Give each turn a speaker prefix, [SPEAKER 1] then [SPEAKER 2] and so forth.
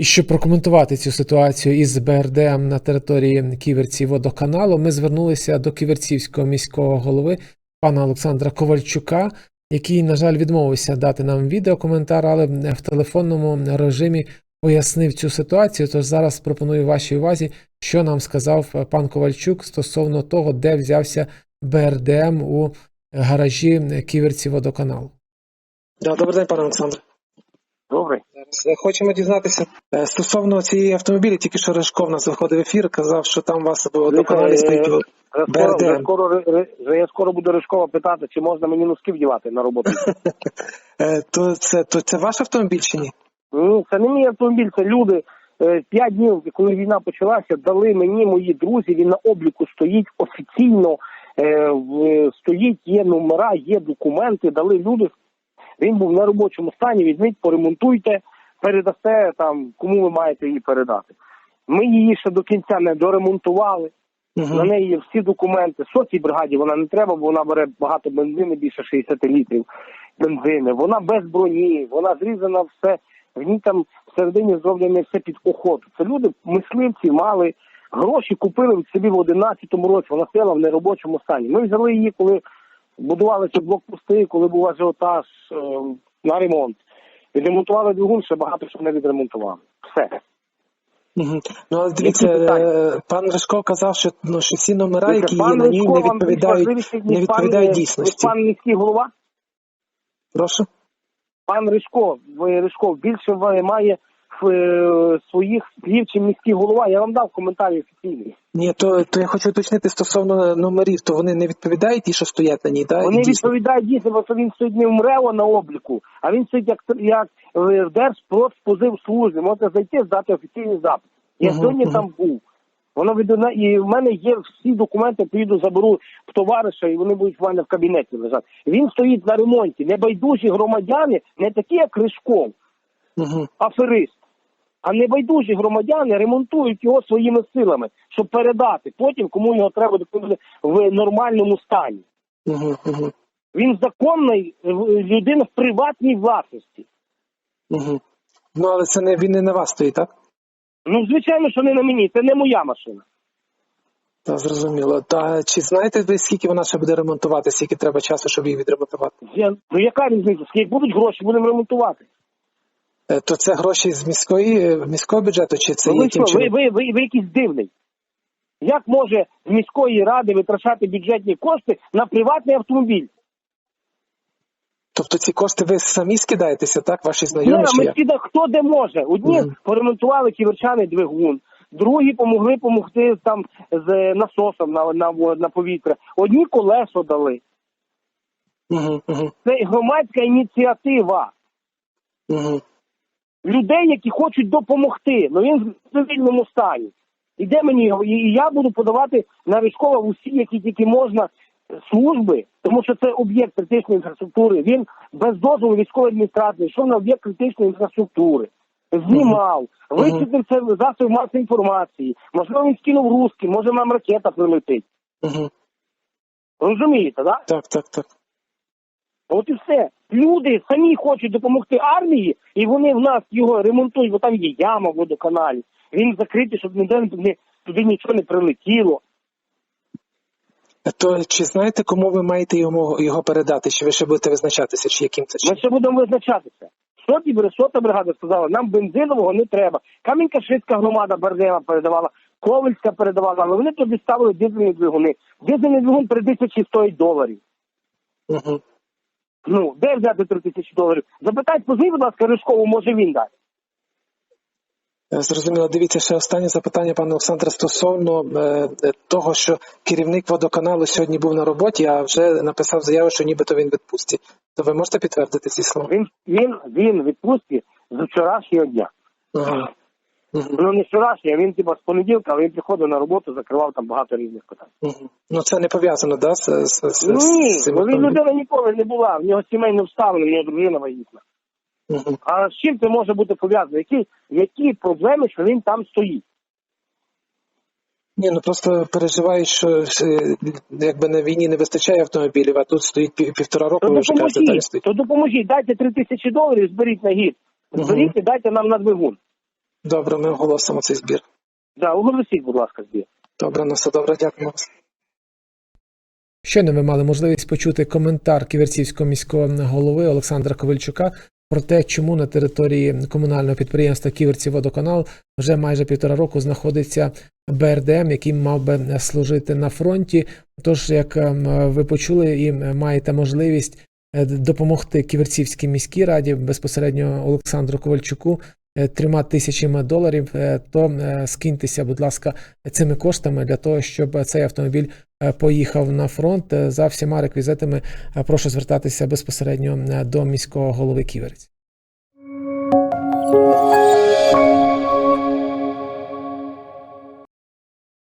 [SPEAKER 1] І щоб прокоментувати цю ситуацію із БРДМ на території Ківерці водоканалу, ми звернулися до Ківерцівського міського голови пана Олександра Ковальчука, який, на жаль, відмовився дати нам відеокоментар, але в телефонному режимі пояснив цю ситуацію. Тож зараз пропоную вашій увазі, що нам сказав пан Ковальчук стосовно того, де взявся БРДМ у гаражі Ківерці водоканалу. Да, добрий день, пане Олександре.
[SPEAKER 2] Добре.
[SPEAKER 1] Е, хочемо дізнатися е, стосовно цієї автомобілі, тільки що Рижков нас виходив в ефір, казав, що там у вас в водоканалі стоїть.
[SPEAKER 2] Вже скоро, скоро, я скоро буду Ришкова питати, чи можна мені носки вдівати на роботу.
[SPEAKER 1] Е, То це, то це ваш автомобіль чи ні?
[SPEAKER 2] Ні, це не мій автомобіль, це люди. Е, П'ять днів, коли війна почалася, дали мені мої друзі. Він на обліку стоїть офіційно. Е, Стоїть, є номера, є документи. Дали люди. Він був на робочому стані. Візьміть, поремонтуйте, передасте там, кому ви маєте її передати. Ми її ще до кінця не доремонтували.
[SPEAKER 1] Угу.
[SPEAKER 2] На неї є всі документи. Сотій бригаді вона не треба, бо вона бере багато бензину, більше 60 літрів бензину. Вона без броні, вона зрізана все. В ній там всередині зроблено все під охоту. Це люди, мисливці, мали гроші, купили собі в 11-му році. Вона стояла в неробочому стані. Ми взяли її, коли будувалися блокпости, коли був ажіотаж е, на ремонт. Відремонтували двигун, ще багато що не відремонтували. Все.
[SPEAKER 1] Угу. Ну, але дивіться, е, пан Рижков казав, що, ну, що всі номера, які є на ній, не відповідають, не відповідають дійсності.
[SPEAKER 2] Пан міський голова?
[SPEAKER 1] Прошу.
[SPEAKER 2] Пан Ришко, Ришко, більше має своїх слів, чим міський голова. Я вам дав коментарі офіційний.
[SPEAKER 1] Ні, то, то я хочу уточнити стосовно номерів, то вони не відповідають ті, що стоять на ній, так?
[SPEAKER 2] Вони відповідають дійсно, бо він стоїть не в МРЕО на обліку, а він стоїть як, як в Держпродспозивслужбі. Можете зайти, здати офіційний запит. Я сьогодні
[SPEAKER 1] мгм.
[SPEAKER 2] там був. Воно від і в мене є всі документи, поїду заберу в товариша, і вони будуть в мене в кабінеті лежати. Він стоїть на ремонті. Небайдужі громадяни, не такі, як Ришков,
[SPEAKER 1] Угу.
[SPEAKER 2] аферист. А небайдужі громадяни ремонтують його своїми силами, щоб передати потім, кому його треба допомогти в нормальному стані.
[SPEAKER 1] Угу. Угу.
[SPEAKER 2] Він законний е, людина в приватній власності.
[SPEAKER 1] Угу. Ну, але це не він не на вас стоїть, так?
[SPEAKER 2] Ну, звичайно, що не на мені, це не моя машина.
[SPEAKER 1] Так, зрозуміло. Та чи знаєте ви, скільки вона ще буде ремонтувати, скільки треба часу, щоб її відремонтувати?
[SPEAKER 2] Я, ну яка різниця? Скільки будуть гроші, будемо ремонтувати.
[SPEAKER 1] Е, То це гроші з міської е, міського бюджету, чи це
[SPEAKER 2] Ну, ви,
[SPEAKER 1] яким
[SPEAKER 2] що, ви, ви, ви, ви якийсь дивний. Як може з міської ради витрачати бюджетні кошти на приватний автомобіль?
[SPEAKER 1] Тобто ці кошти ви самі скидаєтеся, так? Ваші знайомі чи
[SPEAKER 2] ми скида хто де може. Одні
[SPEAKER 1] Мгм.
[SPEAKER 2] поремонтували ківерчаний двигун, другі помогли помогти там з насосом на, на, на повітря. Одні колесо дали.
[SPEAKER 1] Угу, угу,
[SPEAKER 2] Це громадська ініціатива.
[SPEAKER 1] угу.
[SPEAKER 2] Людей, які хочуть допомогти. Ну він в цивільному стані. І де мені його? І я буду подавати на військово в усі, які тільки можна служби, тому що це об'єкт критичної інфраструктури. Він без дозволу військової адміністрації йшов на об'єкт критичної інфраструктури, знімав,
[SPEAKER 1] Мгм.
[SPEAKER 2] вичислив це засоби масової інформації. Можливо, він скинув русський, може нам ракета прилетить. Розумієте, так?
[SPEAKER 1] Так, так, так.
[SPEAKER 2] От і все. Люди самі хочуть допомогти армії, і вони в нас його ремонтують, бо там є яма в водоканалі. Він закритий, щоб ніде не, туди нічого не прилетіло.
[SPEAKER 1] То чи знаєте, кому ви маєте йому його передати? Чи ви ще будете визначатися, чи яким це
[SPEAKER 2] Ми ще будемо визначатися. Соті сота бригада сказала, нам бензинового не треба. Камінка-Шицька громада Бардема передавала, Ковальська передавала, але вони туди ставили дизельні двигуни. Дизельний двигун при тисячі стоїть доларів.
[SPEAKER 1] Угу.
[SPEAKER 2] Ну, де взяти три тисячі доларів? Запитайте, позвіть, будь ласка, Ришкову, може він дасть.
[SPEAKER 1] Е, Зрозуміло, дивіться ще останнє запитання, пане Олександре, стосовно е, е, того, що керівник водоканалу сьогодні був на роботі, а вже написав заяву, що нібито він відпустці. То ви можете підтвердити ці слова?
[SPEAKER 2] Він, він, він відпустці з вчорашнього дня.
[SPEAKER 1] Ага. Угу.
[SPEAKER 2] Ну не вчорашній, а він типа з понеділка, але він приходив на роботу, закривав там багато різних питань.
[SPEAKER 1] Угу. Ну це не пов'язано, да? З, з, з, з
[SPEAKER 2] ні, бо він людина ніколи не була, в нього сімейне вставлено, в нього дружина вагітна.
[SPEAKER 1] Мгм.
[SPEAKER 2] А з чим це може бути пов'язано? Які, які проблеми, що він там стоїть?
[SPEAKER 3] Ні, ну просто переживаю, що е, якби на війні не вистачає автомобілів, а тут стоїть пів- півтора року,
[SPEAKER 2] То
[SPEAKER 3] вже кажете, стоїть.
[SPEAKER 2] то допоможіть, дайте три тисячі доларів, зберіть на гід.
[SPEAKER 3] Мгм.
[SPEAKER 2] Зберіть і дайте нам на двигун.
[SPEAKER 3] Добре, ми оголосимо цей збір.
[SPEAKER 2] Да, оголосіть, будь ласка, збір.
[SPEAKER 3] Добре, на все добре, дякуємо.
[SPEAKER 1] Щойно ви мали можливість почути коментар ківерцівського міського голови Олександра Ковальчука про те, чому на території комунального підприємства Ківерці Водоканал вже майже півтора року знаходиться БРДМ, який мав би служити на фронті. Тож, як ем, ви почули і маєте можливість е, допомогти Ківерцівській міській раді безпосередньо Олександру Ковальчуку трьома тисячами доларів, е, то е, скиньтеся, будь ласка, цими коштами для того, щоб цей автомобіль е, поїхав на фронт. Е, За всіма реквізитами е, прошу звертатися безпосередньо е, до міського голови Ківерець.